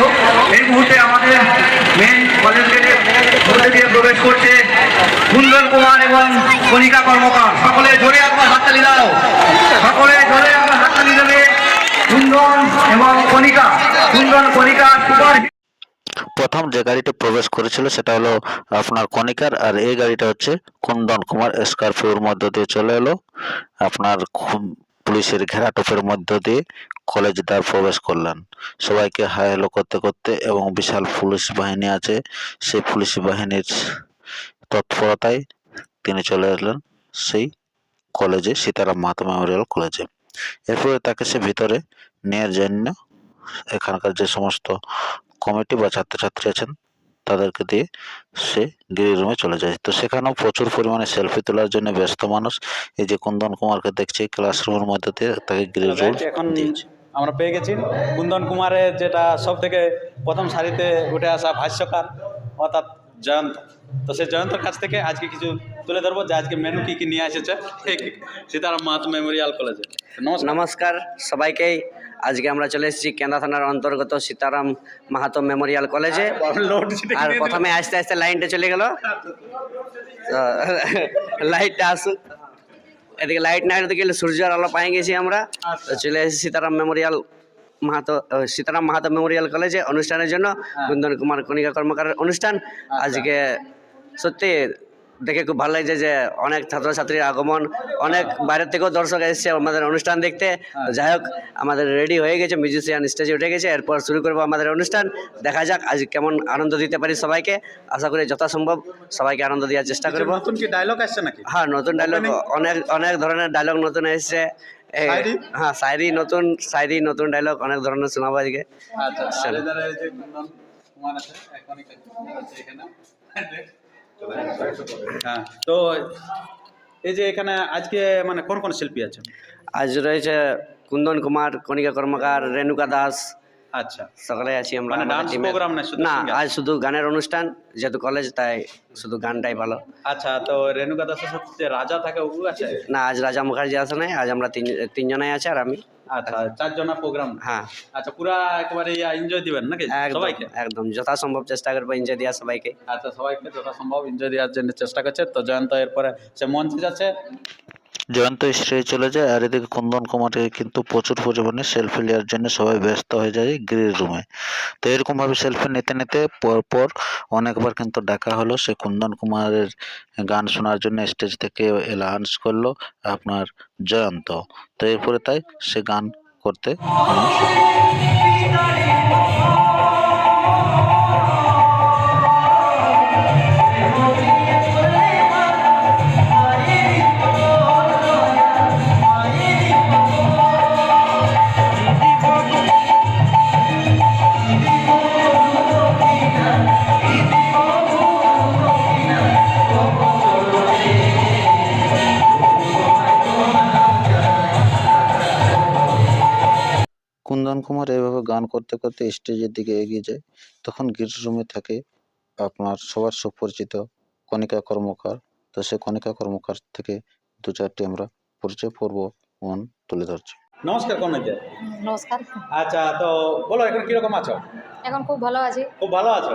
হোক এই মুহূর্তে আমাদের মেন কলেজ গেটের মধ্যে দিয়ে প্রবেশ করছে কুন্দন কুমার এবং কণিকা কর্মকার। সকলে জোরে একবার হাততালি দাও। সকলে জোরে একবার হাততালি দেবে কুন্দন এবং কণিকা। কুন্দন, কণিকা, সুপার প্রথম যে গাড়িটি প্রবেশ করেছিল সেটা হলো আপনার কনিকার আর এই গাড়িটা হচ্ছে কুন্দন কুমার স্করপিওর মধ্য দিয়ে চলে এলো। আপনার পুলিশের ঘেরাটোপের মধ্য দিয়ে কলেজ দ্বার প্রবেশ করলেন। সবাইকে হাই হ্যালো করতে করতে এবং বিশাল পুলিশ বাহিনী আছে, সেই পুলিশ বাহিনীর তৎপরতায় তিনি চলে এলেন সেই কলেজে সীতারাম মাহাতো মেমোরিয়াল কলেজে এরপরে তাকে সে ভিতরে নেওয়ার জন্য এখানকার যে সমস্ত কমিটি বা ছাত্রছাত্রী আছেন তাদেরকে দিয়ে সে গিরি রুমে চলে যায়। তো সেখানেও প্রচুর পরিমাণে সেলফি তোলার জন্য ব্যস্ত মানুষ। এই যে কুন্দন কুমারকে দেখছি ক্লাসরুমের মধ্যে দিয়ে তাকে গিরি রুম এখন আমরা পেয়ে গেছি। কুন্দন কুমারের যেটা সব থেকে প্রথম সারিতে উঠে আসা ভাষ্যকার অর্থাৎ জয়ন্ত। তো সেই জয়ন্তর কাছ থেকে আজকে কিছু তুলে ধরবো যে আজকে মেনু কী কী নিয়ে এসেছে। সীতারাম মাহাতো মেমোরিয়াল কলেজে নমস্কার। নমস্কার সবাইকে আজকে আমরা চলে এসেছি কেন্দ্রা থানার অন্তর্গত সীতারাম মাহাতো মেমোরিয়াল কলেজে। আর প্রথমে আস্তে আস্তে লাইনটা চলে গেল। লাইটটা আসুক এদিকে লাইট না এদিকে সূর্যের আলো পাই গেছি আমরা। চলে এসেছি সীতারাম মেমোরিয়াল মাহাতো সীতারাম মাহাতো মেমোরিয়াল কলেজে অনুষ্ঠানের জন্য কুন্দন কুমার কণিকা কর্মকারের অনুষ্ঠান। আজকে সত্যি দেখে খুব ভালো লাগছে যে অনেক ছাত্রছাত্রীর আগমন অনেক বাইরের থেকেও দর্শক এসেছে আমাদের অনুষ্ঠান দেখতে। যাই হোক আমাদের রেডি হয়ে গেছে মিউজিশিয়ান স্টেজে উঠে গেছে এরপর শুরু করব আমাদের অনুষ্ঠান। দেখা যাক আজ কেমন আনন্দ দিতে পারি সবাইকে। আশা করি যথাসম্ভব সবাইকে আনন্দ দেওয়ার চেষ্টা করব। নতুন কি ডায়লগ আসছে নাকি? হ্যাঁ নতুন ডায়লগ অনেক অনেক ধরনের ডায়লগ নতুন এসেছে। হ্যাঁ শায়রি নতুন শায়রি নতুন ডায়লগ অনেক ধরনের শোনাবো আজকে। আচ্ছা হ্যাঁ তো এই যে এখানে আজকে মানে কোন কোন শিল্পী আছে আজ রয়েছে কুন্দন কুমার, কণিকা কর্মকার, রেণুকা দাস আচ্ছা। সকলে আছি আমরা মানে এ। program না, শুধু না আজ শুধু গানের অনুষ্ঠান যেহেতু কলেজ তাই শুধু গানটাই ভালো। আচ্ছা তো রেণুকা দাসের সাথে যে রাজা থাকে ও আছে? না আজ রাজা মুখার্জি আসে নাই আজ আমরা তিন তিনজনাই আছি আর আমি। আচ্ছা চারজনা প্রোগ্রাম হ্যাঁ। আচ্ছা পুরা একেবারে এনজয় দিবেন নাকি একদম সবাইকে? একদম যথাসম্ভব চেষ্টা করব এনজয় দেওয়া সবাইকে। আচ্ছা সবাইকে যথাসম্ভব এনজয় দেওয়ার জন্য চেষ্টা করছে। তো জয়ন্ত এরপরে সে মঞ্চে যাচ্ছে। জয়ন্ত স্টেজে চলে যায় আর এদিকে কুন্দন কুমারকে কিন্তু প্রচুর পরিমাণে সেলফি নেওয়ার জন্য সবাই ব্যস্ত হয়ে যায় গ্রিল রুমে তো এরকমভাবে সেলফি নিতে নিতে পরপর অনেকবার কিন্তু ডাকা হলো। সে কুন্দন কুমারের গান শোনার জন্য স্টেজ থেকে অ্যালাউন্স করল আপনার জয়ন্ত। তো এরপরে তাই সে গান করতে কুমার এভাবে গান করতে করতে স্টেজের দিকে এগিয়ে যায়। তখন গিট রুমে থাকে আপনার সবার সুপরিচিত কণিকা কর্মকার। তো সে কণিকা কর্মকার থেকে দু চারটি আমরা পরিচয় পর্ব মন তুলে ধরছি। নমস্কার কনকে নমস্কার। আচ্ছা তো বলো এখন কীরকম আছো? এখন খুব ভালো আছি। খুব ভালো আছো?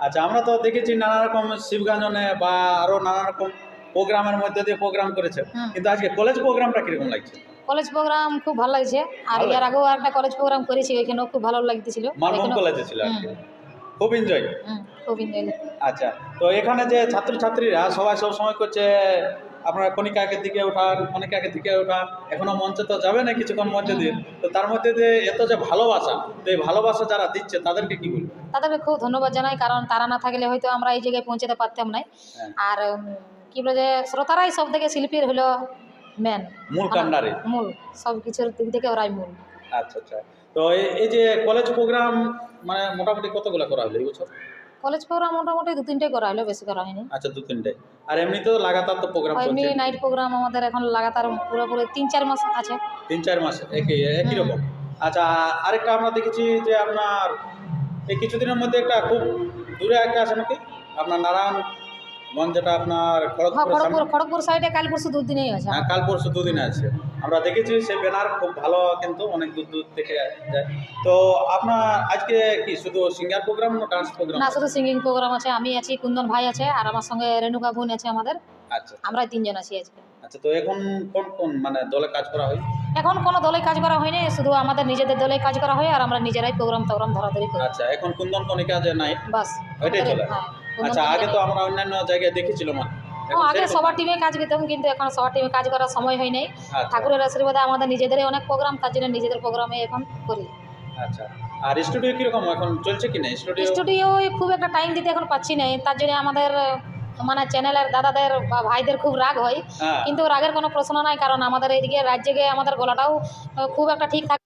আচ্ছা আমরা তো দেখেছি নানা রকম শিবগাঞ্জনে বা আরও নানা রকম প্রোগ্রামের মধ্যে দিয়ে প্রোগ্রাম করেছে। কিন্তু আজকে কলেজ প্রোগ্রামটা কীরকম লাগছে? কলেজ প্রোগ্রাম খুব ভালো লাগছে। আর এর আগেও একটা কলেজ প্রোগ্রাম করেছি ওইখানেও খুব ভালো লাগতেছিল। ওইখানেও- কলেজে ছিল খুব এনজয় খুব এনজয় আচ্ছা তো এখানে যে ছাত্রছাত্রীরা সবাই সব সময় করছে আপনারা কণিকাকে দিকে ওঠান কণিকাকে দিকে ওঠান এখনও মঞ্চে তো যাবে না কিছুক্ষণ মঞ্চে দিয়ে। তো তার মধ্যে যে এত যে ভালোবাসা তো এই ভালোবাসা যারা দিচ্ছে তাদেরকে কি বলব তাদেরকে খুব ধন্যবাদ জানাই কারণ তারা না থাকলে হয়তো আমরা এই জায়গায় পৌঁছাতে পারতাম না হ্যাঁ। আর কি বলে যে শ্রোতারাই সব থেকে শিল্পীর হলো মেন মূল কান্ডারে। মূল সব কিছুর দিক থেকে ওরাই মূল। আচ্ছা আচ্ছা। তো এই- যে কলেজ প্রোগ্রাম মানে মোটামুটি কতগুলো করা হলো এই বছর? কলেজ প্রোগ্রাম মোটামুটি দু তিনটে করা হলো বেশি করা হয়নি। আচ্ছা দু তিনটে। আর এমনি তো লাগাতার তো প্রোগ্রাম এমনি নাইট প্রোগ্রাম আমাদের এখন লাগাতার পুরোপুরি তিন চার মাস আছে। তিন চার মাস একই একই রকম। আচ্ছা আরেকটা আমরা দেখেছি যে আপনার এই কিছুদিনের মধ্যে একটা খুব দূরে একটা আছে নাকি? আপনার নারায়ণগঞ্জ যেটা আপনার হ্যাঁ খড়গপুর খড়গপুর সাইডে কাল পরশু দুদিনেই আছে। হ্যাঁ কাল পরশু দুদিন আছে। আমরা দেখেছি সেই ব্যানার খুব ভালো কিন্তু অনেক দূর দূর থেকে যায়। তো আপনার আজকে কি শুধু সিঙ্গার প্রোগ্রাম না ডান্স প্রোগ্রাম না শুধু সিঙ্গিং প্রোগ্রাম আছে। আমি আছি কুন্দন ভাই আছে আর আমার সঙ্গে রেণুকা বোন আছে আমাদের। আচ্ছা। আমরা তিনজন আছি আজকে। আচ্ছা তো এখন কোন কোন মানে দলে কাজ করা হয়? এখন কোনো দলে কাজ করা হয়নি শুধু আমাদের নিজেদের দলে কাজ করা হয় আর আমরা নিজেরাই প্রোগ্রাম টোগ্রাম ধরাধরি করি। আচ্ছা এখন কুন্দন কণিকা যে নাই? বাস। ওইটাই চলে। হ্যাঁ, আচ্ছা আগে তো আমরা অন্যান্য জায়গায় দেখেছিলাম। ও, আগে সবার টিমে কাজ করতাম কিন্তু এখন সবার টিমে কাজ করার সময় হয় নাই। আচ্ছা, ঠাকুরের আশীর্বাদে আমাদের নিজেদেরই অনেক প্রোগ্রাম তার জন্য নিজেদের প্রোগ্রামে এখন করি। আচ্ছা। আর স্টুডিও কীরকম এখন চলছে কি না? স্টুডিও স্টুডিও খুব একটা টাইম দিতে এখন পাচ্ছি না তার জন্য আমাদের মানে চ্যানেলের দাদাদের বা ভাইদের খুব রাগ হয়। হ্যাঁ। কিন্তু রাগের কোনো প্রশ্ন নাই কারণ আমাদের এইদিকে রাজ্যে গিয়ে আমাদের গলাটাও খুব একটা ঠিক থাকে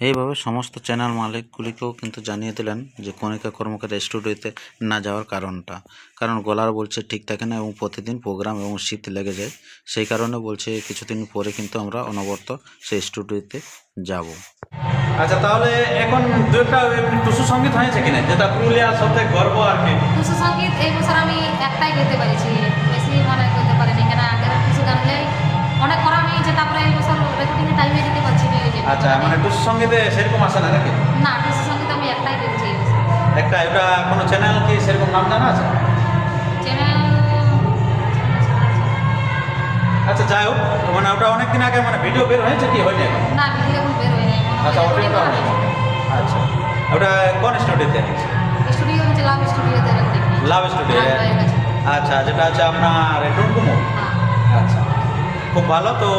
এইভাবে সমস্ত চ্যানেল মালিকগুলিকেও কিন্তু জানিয়ে দিলেন যে কণিকা কর্মকার স্টুডিওতে না যাওয়ার কারণটা। কারণ গলার বলছে ঠিক থাকে না এবং প্রতিদিন প্রোগ্রাম এবং শীত লেগে যায় সেই কারণে বলছে কিছুদিন পরে কিন্তু আমরা অনবরত সেই স্টুডিওতে যাব। আচ্ছা তাহলে এখন দুটা টুসু সংগীত হয়েছে কিনা? যেটা পুরুলিয়ার সবথেকে গর্ব আর কি। টুসু সংগীত এই বছর আমি একটাই করতে পেরেছি। বেশি মানে করতে আচ্ছা মানে টুসু সঙ্গীতে সেরকম আসে না নাকি? না টুসু সংগীত আমি একটাই বছর একটা ওটা কোনো চ্যানেল কি সেরকম নাম জানা আছে? চ্যানেল আচ্ছা যাই হোক মানে ওটা অনেক দিন আগে মানে ভিডিও বের হয়েছে কি? হয়নি না ভিডিও এখন বের হয়নি। আচ্ছা ওটা আচ্ছা ওটা কোন স্টুডিওতে স্টুডিও হচ্ছে লাভ স্টুডিওতে লাভ স্টুডিও আচ্ছা যেটা হচ্ছে আপনার টুনকুমো হ্যাঁ। আচ্ছা খুব ভালো। তো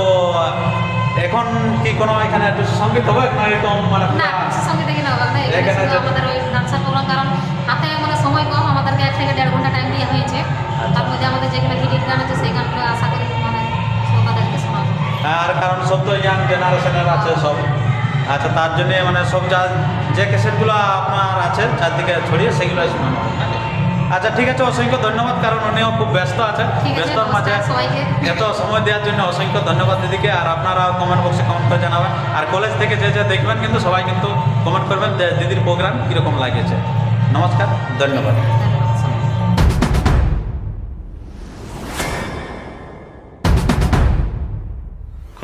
এখন কি কোনো এখানে একটু সংগীত হবে? না এরকম মানে না সঙ্গীতে হবে না এখানে এখানে আমাদের ওই ডান্সার প্রোগ্রাম কারণ হাতে মানে সময় কম আমাদেরকে এক থেকে দেড় ঘণ্টা টাইম দেওয়া হয়েছে। তার মধ্যে আমাদের যেখানে হিট গান আছে সেই গানগুলো আশা করি মানে শ্রোতাদেরকে শোনাবো। আর কারণ সব তো ইয়াং জেনারেশনের আছে সব। আচ্ছা তার জন্য মানে সব যা যে ক্যাসেটগুলো আপনার আছে চারদিকে ছড়িয়ে সেগুলো শোনানো? আচ্ছা ঠিক আছে অসংখ্য ধন্যবাদ কারণ উনিও খুব ব্যস্ত আছে ঠিক ব্যস্তর মাঝে এত সময় দেওয়ার জন্য অসংখ্য ধন্যবাদ দিদিকে আর আপনারা কমেন্ট বক্সে কমেন্ট করে জানাবেন। আর কলেজ থেকে যে যে দেখবেন কিন্তু সবাই কিন্তু কমেন্ট করবেন দিদির প্রোগ্রাম কীরকম লাগেছে। নমস্কার ধন্যবাদ।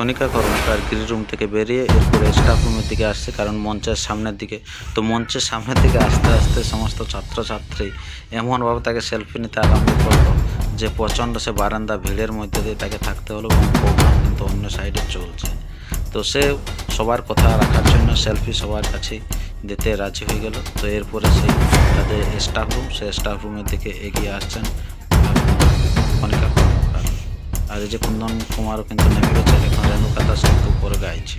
কণিকা কর্মকার গ্রিন রুম থেকে বেরিয়ে এরপরে স্টাফ রুমের দিকে আসছে, কারণ মঞ্চের সামনের দিকে। তো মঞ্চের সামনের দিকে আস্তে আস্তে সমস্ত ছাত্রছাত্রী এমনভাবে তাকে সেলফি নিতে আরম্ভ করল যে প্রচণ্ড সে বারান্দা ভিড়ের মধ্যে দিয়ে তাকে থাকতে হলো প্রোগ্রাম কিন্তু অন্য সাইডে চলছে। তো সে সবার কথা রাখার জন্য সেলফি সবার কাছে দিতে রাজি হয়ে গেল। তো এরপরে সেই তাদের স্টাফ রুম সে স্টাফ রুমের দিকে এগিয়ে আসছেন। কর্মকার। আর এই যে কুন্দন কুমারও কিন্তু নেমে গেছে, এখন রেণুকা দাস কিন্তু উপরে গাইছে।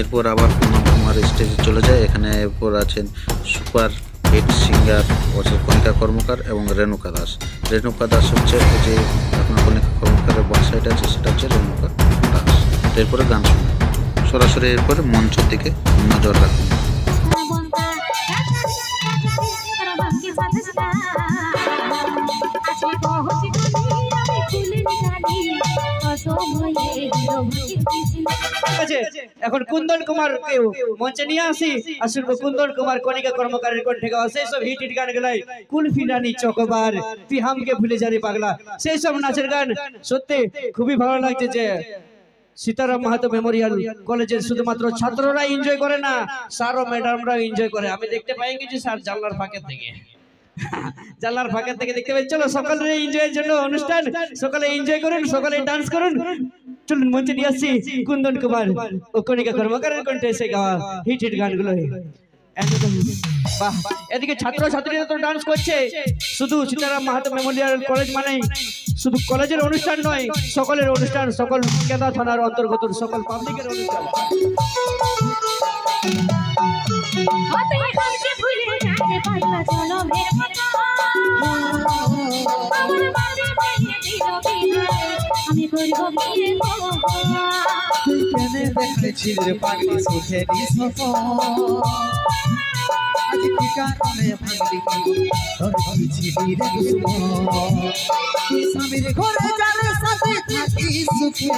এরপর আবার কুন্দন কুমার স্টেজে চলে যায়, এখানে এরপর আছেন সুপার হিট সিঙ্গার হচ্ছে কণিকা কর্মকার এবং রেণুকা দাস। রেণুকা দাস হচ্ছে যে আপনার কণিকা কর্মকারের বাঁ সাইড আছে, সেটা হচ্ছে রেণুকা দাস। এরপরে গান শুনুন। সরাসরি এরপরে মঞ্চের দিকে নজর রাখুন। এখন কুন্দন কুমার মঞ্চে নিয়ে আসি। কুন্দন কুমার, কণিকা কর্মকারের কণ্ঠে গাওয়া। সেই সব হিট হিট গান গুলাই কুলফি চকবার ভুলে পাগলা। সেই সব নাচের গান সত্যি খুবই ভালো লাগছে যে সীতারাম মাহাতো মেমোরিয়াল কলেজের শুধুমাত্র ছাত্ররা এনজয় করে না, স্যারও ম্যাডামরা এনজয় করে। আমি দেখতে পাই কিছু স্যার জানলার ফাঁকের থেকে জানলার ফাঁকের থেকে দেখতে পাই। চলো সকালের এনজয়ের জন্য অনুষ্ঠান। সকালে এনজয় করুন, সকালে ডান্স করুন। চলুন মঞ্চে নিয়ে আসছি কুন্দন কুমার ও কণিকা কর্মকারের কণ্ঠে এসে গাওয়া হিট হিট গানগুলো। এদিকে ছাত্র ছাত্রীরা তো ডান্স করছে। শুধু সীতারাম মাহাতো মেমোরিয়াল কলেজ মানে শুধু কলেজের অনুষ্ঠান নয় সকলের অনুষ্ঠান সকল কেদা থানার অন্তর্গত সকল পাবলিকের অনুষ্ঠান। দেখেছিস রে পাগলি সুখে আজ কি কারণে ভাঙলি তোর ছিলি রে স্বামীর ঘরে যার সাথে থাকি সুখে,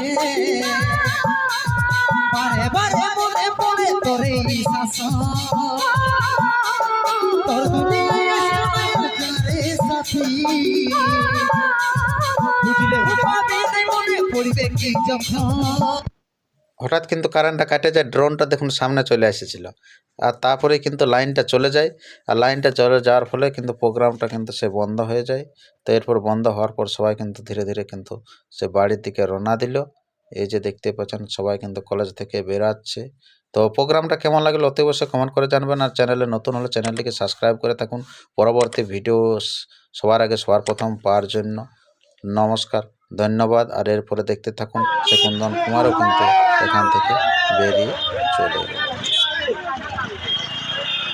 বারে বারে মনে পড়ে তোরে শাসন। তোর সাথী। বুঝলে মনে পড়বে কি যখন? হঠাৎ কিন্তু কারেন্টটা কাটে যায় ড্রোনটা দেখুন সামনে চলে এসেছিল। আর তারপরে কিন্তু লাইনটা চলে যায়, আর লাইনটা চলে যাওয়ার ফলে কিন্তু প্রোগ্রামটা কিন্তু সে বন্ধ হয়ে যায়। তো এরপর বন্ধ হওয়ার পর সবাই কিন্তু ধীরে ধীরে কিন্তু সে বাড়ির দিকে রওনা দিল। এই যে দেখতে পাচ্ছেন, সবাই কিন্তু কলেজ থেকে বেরাচ্ছে। তো প্রোগ্রামটা কেমন লাগল অতি অবশ্যই কমেন্ট করে জানবেন, আর চ্যানেলে নতুন হলে চ্যানেলটিকে সাবস্ক্রাইব করে থাকুন। পরবর্তী ভিডিও সবার আগে, সবার প্রথম পাওয়ার জন্য। নমস্কার, ধন্যবাদ, আর এরপরে দেখতে থাকুন, সে কুন্দন কুমারও কিন্তু এখান থেকে বেরিয়ে চলে গেল